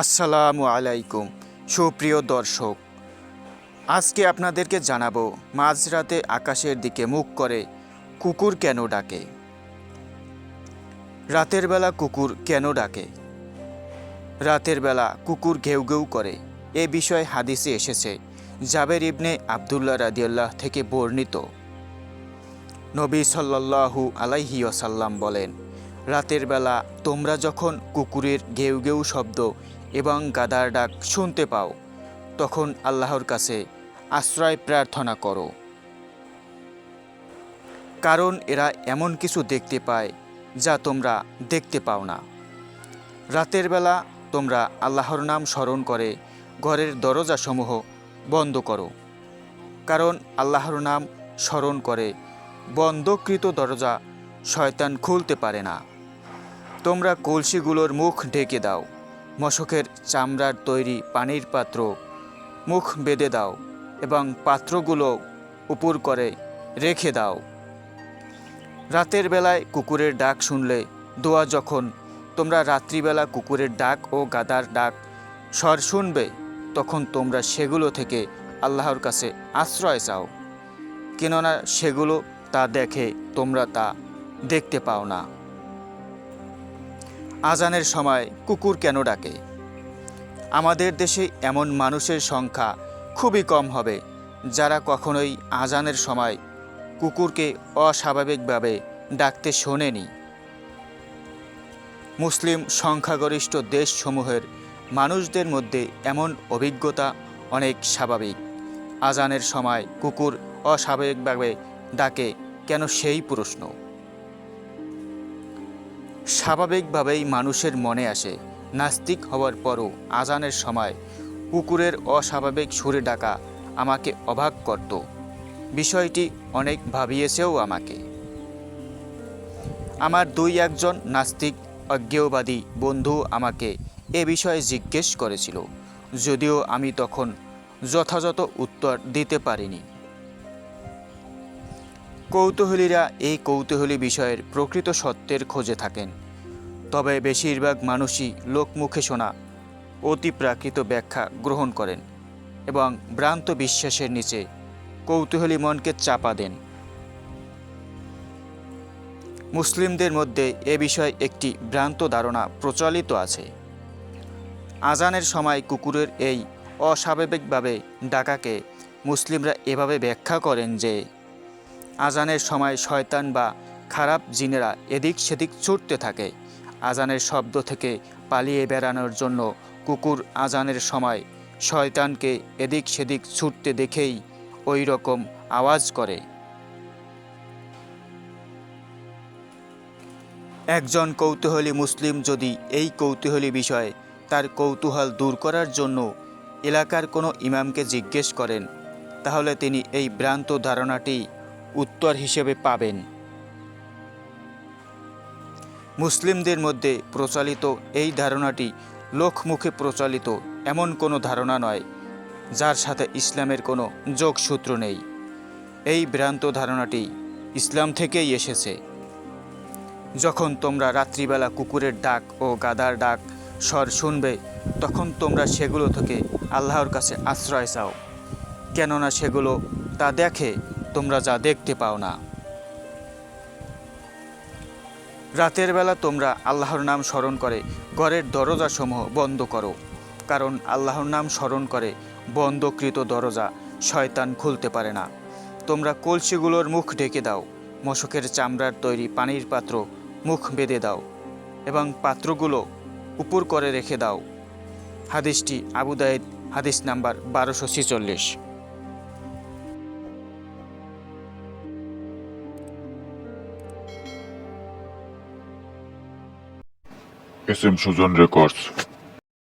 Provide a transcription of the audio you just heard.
আসসালামু আলাইকুম, সুপ্রিয় দর্শক। আজকে আপনাদেরকে জানাব, মাঝরাতে আকাশের দিকে মুখ করে কুকুর কেন ডাকে? রাতের বেলা কুকুর কেন ডাকে? রাতের বেলা কুকুর ঘেউ ঘেউ করে। এ বিষয়ে হাদিসে এসেছে, জাবের ইবনে আবদুল্লাহ রাদিয়াল্লাহ থেকে বর্ণিত। নবী সাল্লাল্লাহু আলাইহি ওয়াসাল্লাম বলেন, রাতের বেলা তোমরা যখন কুকুরের ঘেউ ঘেউ শব্দ এবং গাদার ডাক শুনতে পাও। তখন আল্লাহর কাছে আশ্রয় প্রার্থনা করো। কারণ এরা এমন কিছু দেখতে পায় যা তোমরা দেখতে পাও না। রাতের বেলা তোমরা আল্লাহর নাম স্মরণ করে ঘরের দরজাসমূহ বন্ধ করো। কারণ আল্লাহর নাম স্মরণ করে বন্ধকৃত দরজা শয়তান খুলতে পারে না। তোমরা কলসিগুলোর মুখ ঢেকে দাও। মশকের চামড়ার তৈরি পানির পাত্র, মুখ বেঁধে দাও এবং পাত্রগুলো উপর করে রেখে দাও। রাতের বেলায় কুকুরের ডাক শুনলে দোয়া যখন তোমরা রাত্রিবেলা কুকুরের ডাক ও গাদার ডাক স্বর শুনবে, তখন তোমরা সেগুলো থেকে আল্লাহর কাছে আশ্রয় চাও। কেননা সেগুলো তা দেখে তোমরা তা দেখতে পাও না। আজানের সময় কুকুর কেন ডাকে? আমাদের দেশে এমন মানুষের সংখ্যা খুবই কম হবে, যারা কখনোই আজানের সময় কুকুরকে অস্বাভাবিকভাবে ডাকতে শোনেনি। মুসলিম সংখ্যাগরিষ্ঠ দেশসমূহের মানুষদের মধ্যে এমন অভিজ্ঞতা অনেক স্বাভাবিক। আজানের সময় কুকুর অস্বাভাবিকভাবে ডাকে কেন সেই প্রশ্ন? স্বাভাবিকভাবেই মানুষের মনে আসে, নাস্তিক হওয়ার পরও আজানের সময় কুকুরের অস্বাভাবিক সুরে ডাকা আমাকে অবাক করত। বিষয়টি অনেক ভাবিয়েছেও আমাকে। আমার দুই একজন নাস্তিক অজ্ঞেয়বাদী বন্ধু আমাকে এ বিষয়ে জিজ্ঞেস করেছিল, যদিও আমি তখন যথাযথ উত্তর দিতে পারিনি। কৌতূহলীরা এই কৌতূহলী বিষয়ের প্রকৃত সত্যের খোঁজে থাকেন। তবে বেশিরভাগ মানুষই লোকমুখে শোনা, অতিপ্রাকৃত ব্যাখ্যা গ্রহণ করেন এবং ভ্রান্ত বিশ্বাসের নিচে কৌতূহলী মনকে চাপা দেন। মুসলিমদের মধ্যে এ বিষয়ে একটি ভ্রান্ত ধারণা প্রচলিত আছে। আজানের সময় কুকুরের এই অস্বাভাবিকভাবে ডাকাকে মুসলিমরা এভাবে ব্যাখ্যা করেন যে, আজানের সময় শয়তান বা খারাপ জিনেরা এদিক সেদিক ছুটতে থাকে। আজানের শব্দ থেকে পালিয়ে বেড়ানোর জন্য কুকুর আজানের সময় শয়তানকে এদিক সেদিক ছুটতে দেখেই ওই রকম আওয়াজ করে। একজন কৌতূহলী মুসলিম যদি এই কৌতূহলী বিষয়ে তার কৌতূহল দূর করার জন্য এলাকার কোনো ইমামকে জিজ্ঞেস করেন, তাহলে তিনি এই ভ্রান্ত ধারণাটি উত্তর হিসেবে পাবেন। মুসলিমদের মধ্যে প্রচলিত এই ধারণাটি লোকমুখে প্রচলিত এমন কোনো ধারণা নয়, যার সাথে ইসলামের কোনো যোগসূত্র নেই। এই ভ্রান্ত ধারণাটি ইসলাম থেকেই এসেছে। যখন তোমরা রাত্রিবেলা কুকুরের ডাক ও গাদার ডাক স্বর শুনবে, তখন তোমরা সেগুলো থেকে আল্লাহর কাছে আশ্রয় চাও, কেননা সেগুলো তা দেখে তোমরা যা দেখতে পাও না। রাতের বেলা তোমরা আল্লাহর নাম স্মরণ করে ঘরের দরজাসমূহ বন্ধ করো, কারণ আল্লাহর নাম স্মরণ করে বন্ধকৃত দরজা শয়তান খুলতে পারে না। তোমরা কলসিগুলোর মুখ ঢেকে দাও, মশকের চামড়ার তৈরি পানির পাত্র মুখ বেঁধে দাও এবং পাত্রগুলো উপর করে রেখে দাও। হাদিসটি আবুদায়েদ হাদিস নাম্বার বারোশো ছেচল্লিশ। SM Chosen Records